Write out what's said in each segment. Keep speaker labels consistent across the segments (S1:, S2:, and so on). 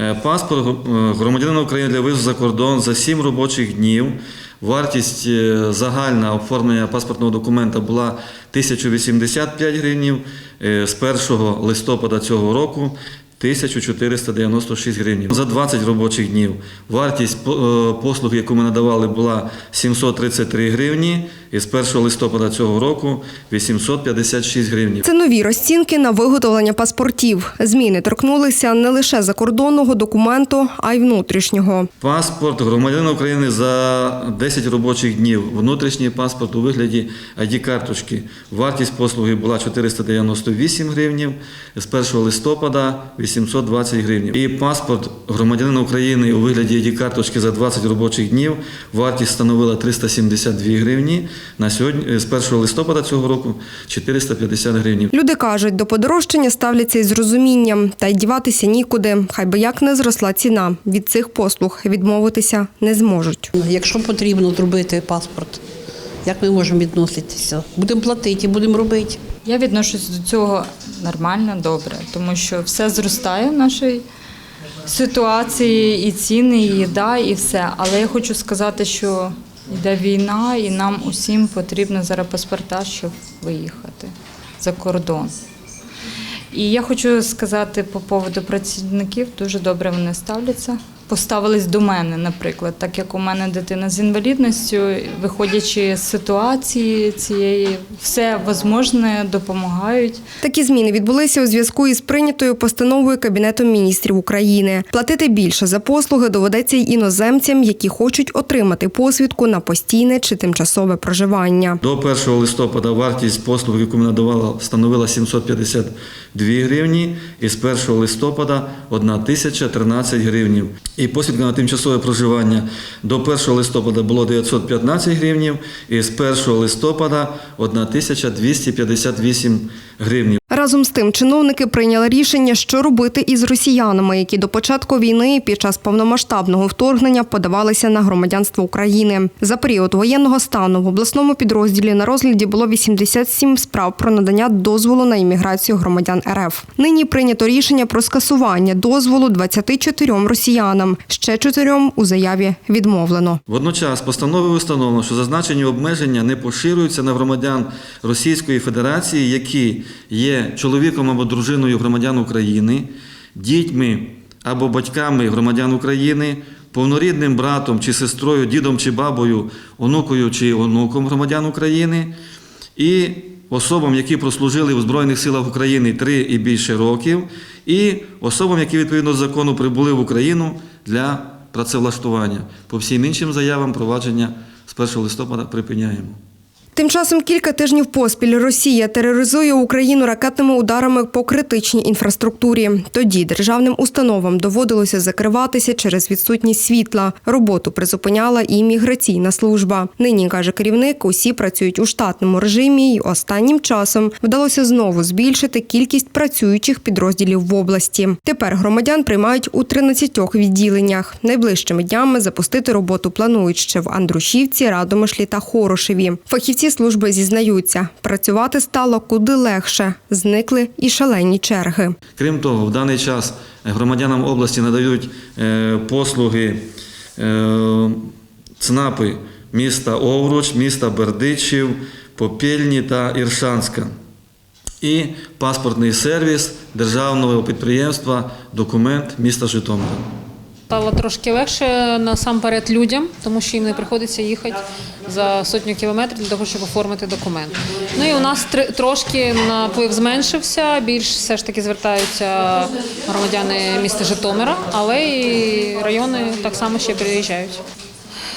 S1: Е, Паспорт е, громадянина України для виїзду за кордон за 7 робочих днів. Вартість е, загальна оформлення паспортного документа була 1085 гривнів. З 1 листопада цього року 1496 гривень. За 20 робочих днів вартість послуг, яку ми надавали, була 733 гривні. І з 1 листопада цього року 856 гривень.
S2: Це нові розцінки на виготовлення паспортів. Зміни торкнулися не лише закордонного документу, а й внутрішнього.
S1: Паспорт громадянина України за 10 робочих днів. Внутрішній паспорт у вигляді ID-карточки. Вартість послуги була 498 гривнів, з 1 листопада 820 гривень. І паспорт громадянина України у вигляді ID-карточки за 20 робочих днів. Вартість становила 372 гривні. На сьогодні з 1 листопада цього року 450 гривень.
S2: Люди кажуть, до подорожчання ставляться із розумінням, та й діватися нікуди. Хай би як не зросла ціна. Від цих послуг відмовитися не зможуть.
S3: Якщо потрібно зробити паспорт, як ми можемо відноситися? Будемо платити, будемо робити.
S4: Я відношусь до цього нормально, добре, тому що все зростає в нашій ситуації, і ціни, і їда, і все. Але я хочу сказати, що йде війна, і нам усім потрібно зараз паспорта, щоб виїхати за кордон. І я хочу сказати по поводу працівників, дуже добре вони ставляться. Поставились до мене, наприклад, так як у мене дитина з інвалідністю, виходячи з ситуації цієї, все можливе допомагають.
S2: Такі зміни відбулися у зв'язку із прийнятою постановою Кабінету міністрів України. Платити більше за послуги доведеться й іноземцям, які хочуть отримати посвідку на постійне чи тимчасове проживання.
S1: До 1 листопада вартість послуг, яку ми надавали, становила 752 гривні, і з 1 листопада 1013 гривнів. І посвідка на тимчасове проживання до 1 листопада було 915 гривнів, і з 1 листопада 1258 гривнів.
S2: Разом з тим, чиновники прийняли рішення, що робити із росіянами, які до початку війни під час повномасштабного вторгнення подавалися на громадянство України. За період воєнного стану в обласному підрозділі на розгляді було 87 справ про надання дозволу на імміграцію громадян РФ. Нині прийнято рішення про скасування дозволу 24 росіянам. Ще чотирьом у заяві відмовлено.
S1: Водночас постановою встановлено, що зазначені обмеження не поширюються на громадян Російської Федерації, які є чоловіком або дружиною громадян України, дітьми або батьками громадян України, повнорідним братом чи сестрою, дідом чи бабою, онукою чи онуком громадян України, і особам, які прослужили в Збройних силах України три і більше років, і особам, які відповідно до закону прибули в Україну для працевлаштування. По всім іншим заявам провадження з 1 листопада припиняємо.
S2: Тим часом кілька тижнів поспіль Росія тероризує Україну ракетними ударами по критичній інфраструктурі. Тоді державним установам доводилося закриватися через відсутність світла. Роботу призупиняла і міграційна служба. Нині каже керівник, усі працюють у штатному режимі, і останнім часом вдалося знову збільшити кількість працюючих підрозділів в області. Тепер громадян приймають у 13 відділеннях. Найближчими днями запустити роботу планують ще в Андрушівці, Радомишлі та Хорошеві. Фахівці служби зізнаються, працювати стало куди легше. Зникли і шалені черги.
S1: Крім того, в даний час громадянам області надають е, послуги е, ЦНАПи міста Овруч, міста Бердичів, Попільні та Іршанська. І паспортний сервіс державного підприємства Документ міста Житомира.
S5: Стало трошки легше насамперед людям, тому що їм не приходиться їхати за сотню кілометрів для того, щоб оформити документ. Ну і у нас тр- трошки наплив зменшився. Більш все ж таки звертаються громадяни міста Житомира, але і райони так само ще приїжджають.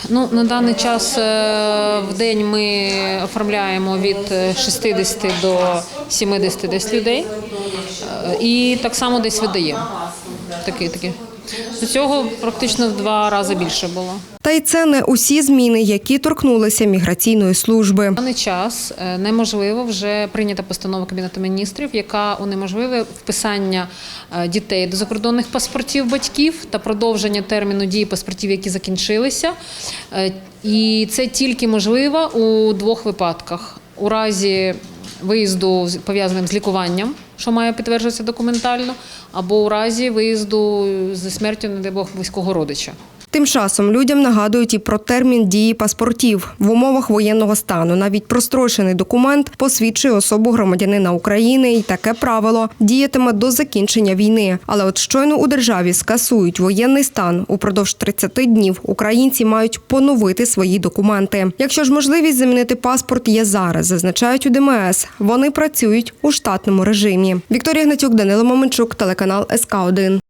S5: Ну, на даний час е, в день ми оформляємо від 60 до 70 десь людей. Е, І так само десь видаємо. Такі, такі. До цього практично в два рази більше було.
S2: Та й це не усі зміни, які торкнулися міграційної служби.
S5: Даний час е, неможливо вже прийнята постанова Кабінету міністрів, яка унеможливить вписання е, дітей до закордонних паспортів батьків та продовження терміну дії паспортів, які закінчилися. Е, І це тільки можливо у двох випадках: у разі виїзду пов'язаним з лікуванням, що має підтверджуватися документально, або у разі виїзду зі смертю, не дай Бог, близького родича.
S2: Тим часом людям нагадують і про термін дії паспортів в умовах воєнного стану. Навіть прострочений документ посвідчує особу громадянина України, і таке правило діятиме до закінчення війни. Але от щойно у державі скасують воєнний стан упродовж 30 днів. Українці мають поновити свої документи. Якщо ж можливість замінити паспорт є зараз, зазначають у ДМС. Вони працюють у штатному режимі. Вікторія Гнатюк, Данило Моменчук, телеканал СК 1